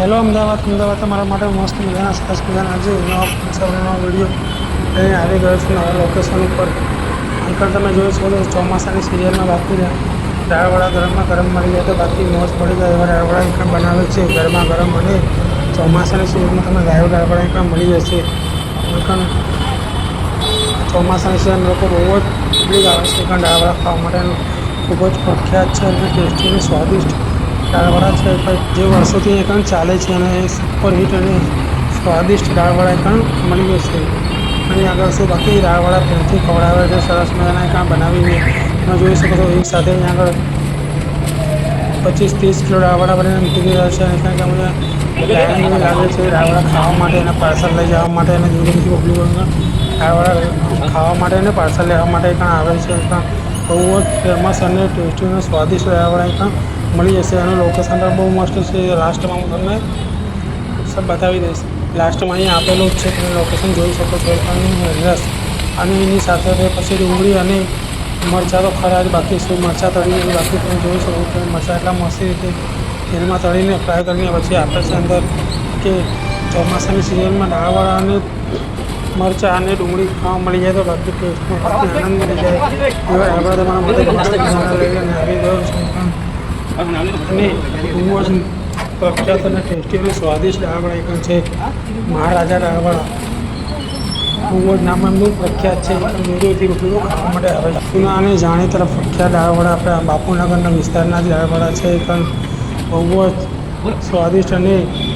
Hello Ahmedabad. Ahmedabad તમારા માટે મસ્ત મજાના સરસ મજાના આજે નવા વીડિયો લઈને આવી ગયો છું નવા લોકેશન ઉપર. અંકલ, તમે જોઈ શકો છો, ચોમાસાની સિરિયલમાં બાકી દાળવાળા ગરમમાં ગરમ મળી જાય તો બાકી મોજ પડી જાય એવા દાળવાળા એકમ બનાવે છે. ગરમા ગરમ અને ચોમાસાની સિઝનમાં તમે લાઈવ દાળવાળા એકમ મળી જશે. એકણ ચોમાસાની સિઝન લોકો બહુ જ પબ્લિક આવે છે. કારણ દાળવાળા ખાવા માટેનું ખૂબ જ પ્રખ્યાત છે અને ટેસ્ટી અને સ્વાદિષ્ટ દાળવડા છે જે વર્ષોથી એ પણ ચાલે છે અને સુપર હિટ અને સ્વાદિષ્ટ દાળવડા પણ મળી જશે અને આગળ શું બાકી? દાળવડા પ્રેમથી ખવડાવે છે, સરસ મજાના કામ બનાવીને તમે જોઈ શકો છો, એક સાથે અહીં આગળ પચીસ ત્રીસ કિલો દાળવડા બનાવીને મૂકી રહ્યા છે અને કારણ અમને લાગે છે દાળવડા ખાવા માટે અને પાર્સલ લઈ જવા માટે અને જુદી જુદી પબ્લિકો દાળવડા ખાવા માટે અને પાર્સલ લેવા માટે પણ આવે છે. પણ બહુ જ ફેમસ અને ટેસ્ટી અને સ્વાદિષ્ટ દાળવડા પણ મળી જશે એનું લોકેશન પણ બહુ મસ્ત છે. લાસ્ટમાં હું તમને સબ બતાવી દઈશ. લાસ્ટમાં અહીં આપેલું જ છે, તમે લોકેશન જોઈ શકો છો. અને રસ અને એની સાથે પછી ડુંગળી અને મરચાં તો ખરા જ બાકી શું મરચાં તળીને બાકી તમે જોઈ શકો છો. મરચાં એટલા મસ્ત રીતે તેલમાં તળીને ફ્રાય કરીને પછી આપે છે અંદર કે ચોમાસાની સિઝનમાં દાળવાળા અને મરચાં અને ડુંગળી ખાવા મળી જાય તો બાકી ટેસ્ટમાં બાકી આનંદ મળી જાય એવા એવા તમારા માટે આવી અને બહુ જ પ્રખ્યાત અને ટેસ્ટી અને સ્વાદિષ્ટ દાળવડા એક છે મહારાજા ડાળવાળા ખૂબ જ નામ એમનું પ્રખ્યાત છે. દૂરોથી લોકો ખાવા માટે આવે છે. જૂના અને જાણીતા પ્રખ્યાત ડાળવાળા આપણા બાપુનગરના વિસ્તારના જ ડાળવાળા છે. એકમ બહુ જ સ્વાદિષ્ટ અને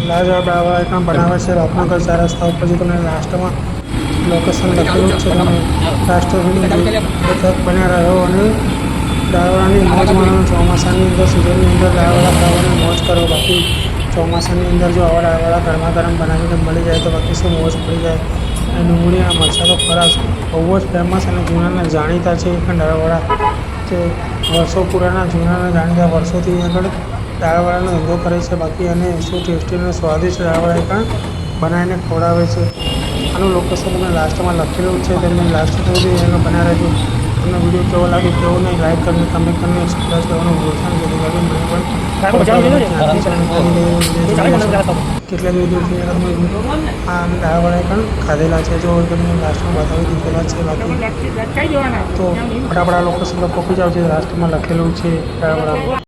લાજવાબ દાળવડા એકમ બનાવે છે. બાપુનગર ચાર રસ્તા ઉપર જે તમને લાસ્ટમાં લોકેશન લખેલું છે તમે લાસ્ટ સુધી બન્યા રહ્યો અને દાળવડાની મોજ માણો ચોમાસાની અંદર સિઝનની અંદર દાળવડા ખાવાની મોજ કરો બાકી ચોમાસાની અંદર જો આવા દાળવડા ગરમા ગરમ બનાવીને મળી જાય તો બાકી શું મોજ પડી જાય? અને ડુંગળીના આ મસાલો ખરાશ બહુ જ ફેમસ અને જૂનાના જાણીતા છે પણ દાળવાળા કે વર્ષો પુરાના જૂનાના જાણીતા. વર્ષોથી આગળ દાળવાળાનો ધંધો કરે છે. બાકી અને શું ટેસ્ટી અને સ્વાદિષ્ટ દાળવાળા પણ બનાવીને ખવડાવે છે. આનું લોકેશન તમે લાસ્ટમાં લખેલું છે તમે લાસ્ટ સુધી એનો બનાવી રહેજો તમને વીડિયો કેવો લાગે કેવો નહીં લાઈક કરીને કમેન્ટ કરીને સબસ્ક્રાઈબ કરવાનું ભૂલતા નહીં કેટલા દૂર દૂરથી તમે આ દાળવાળા પણ ખાધેલા છે. જો તમને લાસ્ટમાં બતાવી દીધેલા છે બાકી તો ફટાફટ આ લોકેશન પર પહોંચી જાવ છે લાસ્ટમાં લખેલું છે દાળવાળા